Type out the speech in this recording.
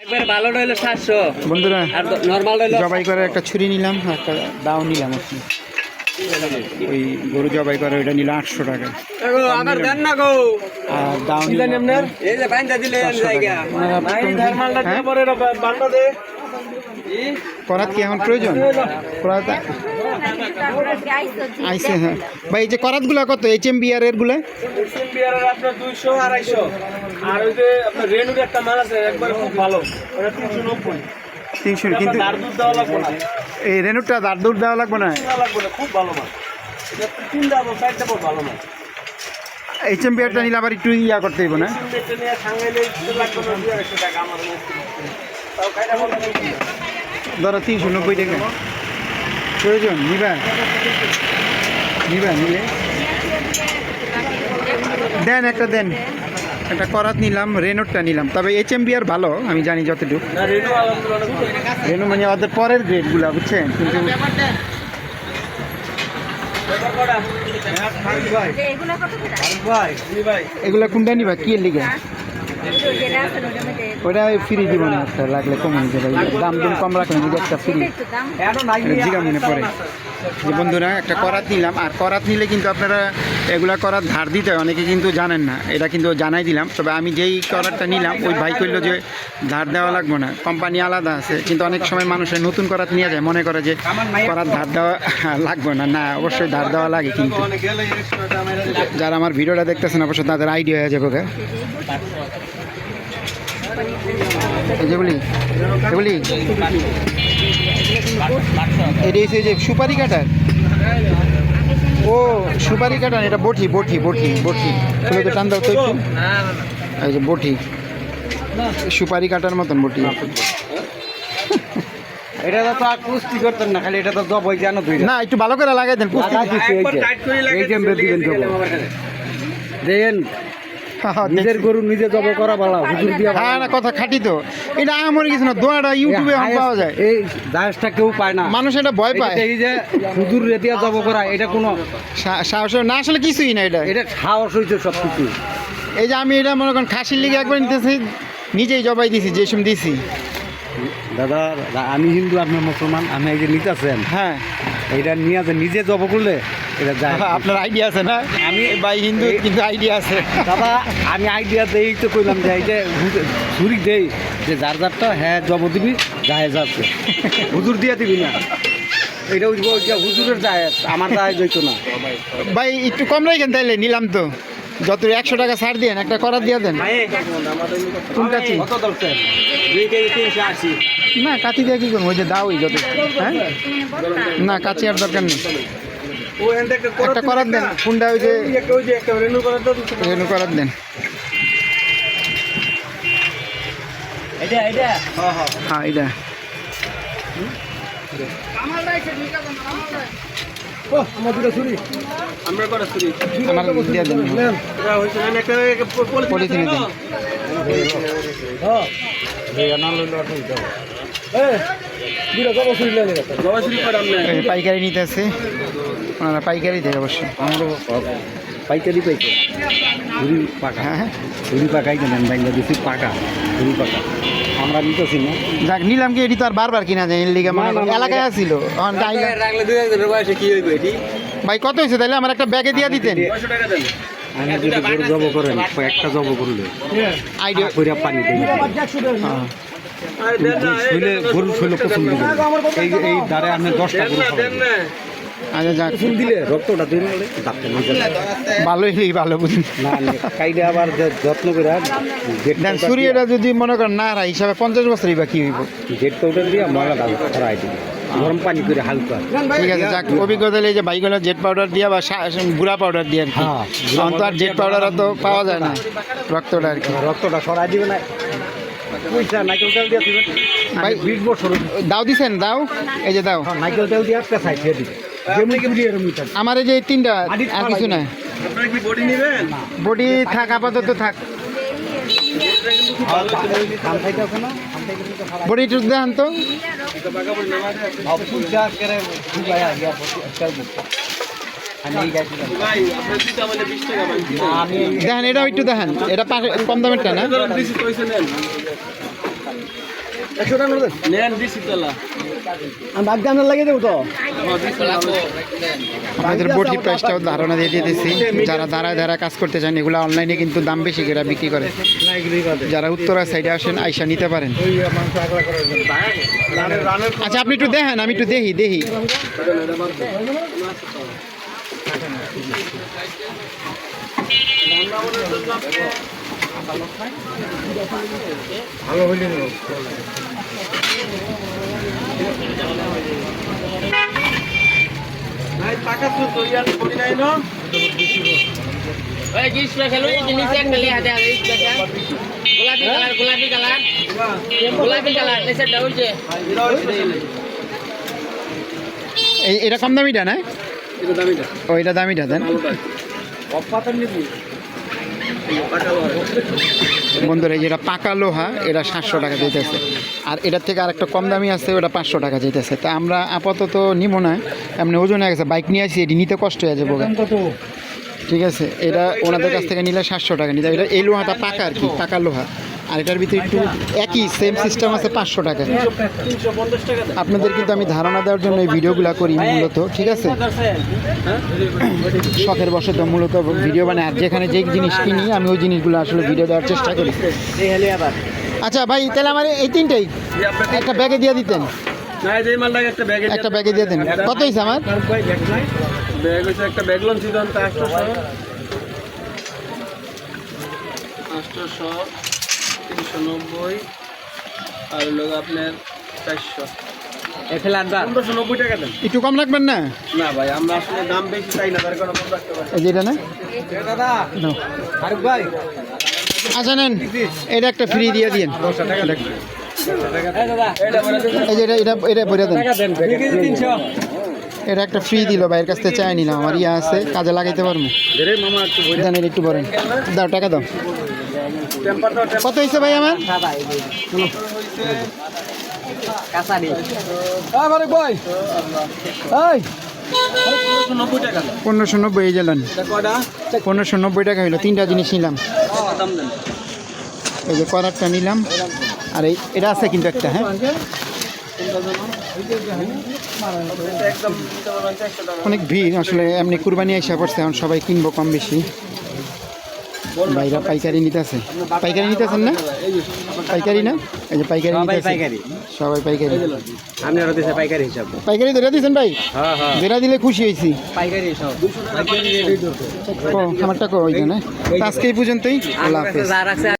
একবার সাতশো। বন্ধুরা আর জবাই করার একটা ছুরি নিলাম একটা দাও নিলাম আর ওই গরু জবাই করে ওইটা নিলাম আটশো টাকা। আমার দেন না গো। আর দাও নিলাম। আপনার? এই যে বাইন্দা দিলে জায়গা? পরে বান্ডা দে। করাত কি এখন প্রয়োজন? করাত আইসে হ্যাঁ। ভাই এই যে করাতগুলা কত? এইচ এম বিআর এরগুলা? আপনার দুইশো আড়াইশো। আর ওই যে আপনার রেনুর একটা মাল আছে একবার খুব ভালো। ওটা তিনশো নব্বই। তিনশো কিন্তু দুধ এই রেনুরটা দাঁড় দৌড় দেওয়া লাগবে না? লাগবে না খুব ভালো মাল। ভালো মাল। এইচ এম বিআরটা নিলে আবার একটু ইয়া করতে হইব না? টাকা আমার ধরো তিনশো নব্বই টাকা। প্রয়োজন নিবা? নিবা নিলে? দেন একটা দেন। একটা করাত নিলাম রেনোটটা নিলাম। তবে এইচ এম বিআর ভালো আমি জানি যতটুকু। না রেনু আলহামদুলিল্লাহ রেনু মানে ওদের পরের গ্রেডগুলো বুঝছেন? কিন্তু এগুলো কত করে? ভাই ভাই এগুলো কোনটা নিবা? কি এর লিগে? ওটা ফ্রি দিব না একটা লাগলে কম হয়ে যাবে দাম দাম কম রাখলে যদি একটা ফ্রি জিগা মনে পড়ে। যে বন্ধুরা একটা করাত নিলাম। আর করাত নিলে কিন্তু আপনারা এগুলা করাত ধার দিতে হয়। অনেকে কিন্তু জানেন না। এটা কিন্তু জানাই দিলাম। তবে আমি যেই করাতটা নিলাম ওই ভাই কইলো যে ধার দেওয়া লাগবে না। কোম্পানি আলাদা আছে। কিন্তু অনেক সময় মানুষের নতুন করাত নিয়ে যায়। মনে করে যে করাত ধার দেওয়া লাগবে না। না অবশ্যই ধার দেওয়া লাগে কিন্তু। যারা আমার ভিডিওটা দেখতেছেন অবশ্যই তাদের আইডিয়া হয়ে যাবে। যেগুলি এগুলি এটা হচ্ছে যে সুপারি কাটার ও সুপারি কাটার এটা বটি বটি বটি বটি তুমি তো টান দাও তো একটু এই যে বটি সুপারি কাটার মতন বটি এটা তো আর কুস্তি করতেন না খালি এটা তো হয়ে জানো তুই না একটু ভালো করে লাগাই দেন এই যে দিবেন জব দেন হ্যাঁ, হ্যাঁ, নিজের গরু নিজে জব করা ভালো হুজুর দিয়া হ্যাঁ না কথা খাটি তো। এটা আমার কিছু না দোয়াটা ইউটিউবে পাওয়া যায়। এই দাসটা কেউ পায় না। মানুষ এটা ভয় পায়। এই যে হুজুর রেতিয়া জব করা এটা কোনো সা- সাহস না আসলে কিছুই না এটা। এটা সাহস হইছে সব কিছু এই যে আমি এটা মনে করেন খাসির লিগে একবার নিতেছি নিজেই জবাই দিছি যে সময় দিছি। দাদা আমি হিন্দু আপনি মুসলমান আমি এই যে নিতেছেন। হ্যাঁ। এটা নিয়ে যে নিজে জব করলে এটা যায়। আপনার আইডিয়া আছে না? আমি ভাই হিন্দু কিন্তু আইডিয়া আছে। দাদা আমি আইডিয়া দেই তো কইলাম যে এই যে হুজুর- দেই যে যার যারটা হ্যাঁ জব দিবি যায় যাচ্ছে হুজুর দিয়ে দিবি না। এটা ওই যে হুজুরের যায় আমার যায় যাইতো না। ভাই একটু কম রাখেন তাইলে নিলাম তো। যত একশো টাকা ছাড় দিয়েন একটা করার দিয়ে দেন। কোন কাচি কত দরকার? দুই কেজি তিনশো আশি। না কাচি দিয়ে কি করব? ওই যে দাওই যত। হ্যাঁ? না কাচি আর দরকার নেই। একটা করার দেন কোনটা ওই যে রেনু করার দেন হ্যাঁ এটা আমার দুটো ছুরি আমরা করা ছুরি আমার দিয়ে দেন এটা হইছে না একটা পলিথিনে দেন হ্যাঁ পাইকারি নিতে আছে ওনারা পাইকারি দেয় অবশ্যই। আমরা পাইকারি পাইকারি। ঝুড়ি পাকা। হ্যাঁ হ্যাঁ। ঝুড়ি পাকাই কেন? বাংলাদেশি পাকা ঝুড়ি পাকা। আমরা নিতেছি না। যাক নিলাম কি? এটি তো আর বারবার কিনা যায় লিগে মনে এলাকায় আসছিল রাখলে দুই একজনের বয়সে কি হইবে এটি? ভাই কত হয়েছে তাহলে? আমার একটা ব্যাগে দিয়ে দিতেন। আমি যদি জব করেন একটা জব করলে। আইডিয়া পানি দেই। শৈলে পছন্দ এই এই দ্বারে দশটা গরু। আচ্ছা যাক। পছন্দ দিলে রক্তটা দিন হলে ডাক্তার নিয়ে যাবে। ভালোই ভালো বুঝুন না কাইডে আবার যত্ন করে দেন সূর্যটা যদি মনে করেন না রায় হিসাবে পঞ্চাশ বছরই বা কি হইব? গেট পাউডার দিয়ে ময়লা গরম পানি করে হালকা। ঠিক আছে যাক অভিজ্ঞতা এই যে বাইকগুলো জেট পাউডার দিয়া বা সা- গুঁড়া পাউডার দিয়ে আর কি। হ্যাঁ, তো আর জেট পাউডার তো পাওয়া যায় না রক্তটা আর কি। রক্তটা ছড়াই দিবে না। দাও দিছেন দাও। এই যে দাও। নাইকেল তেল দিয়ে একটা সাইড দিয়ে দিবে যেমনি চুরি এরম মিটার আমার এই যে এই তিনটা আর কিছু না। বডি থাক আপাতত থাক। খারাপ বডি একটু দেখান তো। দেখেন এটা একটু দেখেন। এটা কম না? একশো টাকা নেন আমি বাদ জানার লাগিয়ে দেবো তো। বটি প্রাইসটাও ধারণা দিয়ে দিতেছি। যারা দাঁড়ায় দাঁড়ায় কাজ করতে চান এগুলো অনলাইনে কিন্তু দাম বেশি করে বিক্রি করে। যারা উত্তরা সাইডে আসেন আইসা নিতে পারেন। আচ্ছা আপনি একটু দেখেন আমি একটু দেখি দেখি। ওই কি স্পেশাল ওই জিনিস এক খালি হাতে হাতে স্পেশাল গোলাপি কালার গোলাপি কালার গোলাপি কালার নিচে ডাউল যে এই এটা কম দামিটা না ও এটা দামিটা দেন। বন্ধুরা যেটা পাকা লোহা এটা সাতশো টাকা যেতেছে। আর এটার থেকে আরেকটা কম দামি আছে ওটা পাঁচশো টাকা যেতেছে। তা আমরা আপাতত নিব না। এমনি ওজন হয়ে গেছে বাইক নিয়ে আসি এটি নিতে কষ্ট হয়ে যাবে ঠিক আছে এটা ওনাদের কাছ থেকে নিলে সাতশো টাকা নিতে। এটা এই লোহাটা পাকা আর কি পাকা লোহা। আর এটার ভিতরে একটু একই সেম সিস্টেম আছে পাঁচশো টাকা। আপনাদের কিন্তু আমি ধারণা দেওয়ার জন্য এই ভিডিওগুলো করি মূলত ঠিক আছে? শখের বসে তো মূলত ভিডিও বানাই আর যেখানে যে জিনিস কিনি আমি ওই জিনিসগুলো আসলে ভিডিও দেওয়ার চেষ্টা করি। এই হেলে আবার আচ্ছা ভাই তাহলে আমার এই তিনটেই একটা ব্যাগে দিয়ে দিতেন। একটা ব্যাগে দিয়ে দেন। কত হয়েছে আমার? ব্যাগ নাই একটা ব্যাগ লোন ছিল আটশোশো আটশোশো তিনশো নব্বই আর হলো আপনার চারশো। পনেরোশো নব্বই টাকা দেন। একটু কম রাখবেন না? না ভাই আমরা আসলে দাম বেশি চাই না তার কারণে কম রাখতে পারি। এই যেটা না? দাদা ফারুক ভাই। আচ্ছা নেন। এটা একটা ফ্রি দিয়ে দিন। এই যে এটা এটা এটা দেন। দেন এটা একটা ফ্রি দিল ভাইয়ের কাছ থেকে চাই নিলাম আমার ইয়ে আছে কাজে লাগাইতে পারব। একটু বই দেন এটা একটু ভরেন দাও টাকা দাও। কত হয়েছে ভাই আমার? পনেরোশো নব্বই গেলেন পনেরোশো নব্বই টাকা হইল তিনটা জিনিস নিলাম। এই যে করারটা নিলাম। আর এই এটা আছে কিন্তু একটা হ্যাঁ? অনেক ভিড় আসলে এমনি কুরবানি আইসা পড়ছে এখন সবাই কিনবো কম বেশি। ভাইরা পাইকারি নিতেছে। পাইকারি নিতেছেন না? পাইকারি না? এই যে পাইকারি পাইকারি। সবাই পাইকারি। আমি আরও দিছে পাইকারি হিসাব। পাইকারি ধরে দিয়েছেন ভাই? হ্যাঁ হ্যাঁ। ধরে দিলে খুশি হইছি পাইকারি সব পাইকারি রেটই ধরতে কো আমারটা কই না আজকে এই পর্যন্তই। আল্লাহ হাফেজ।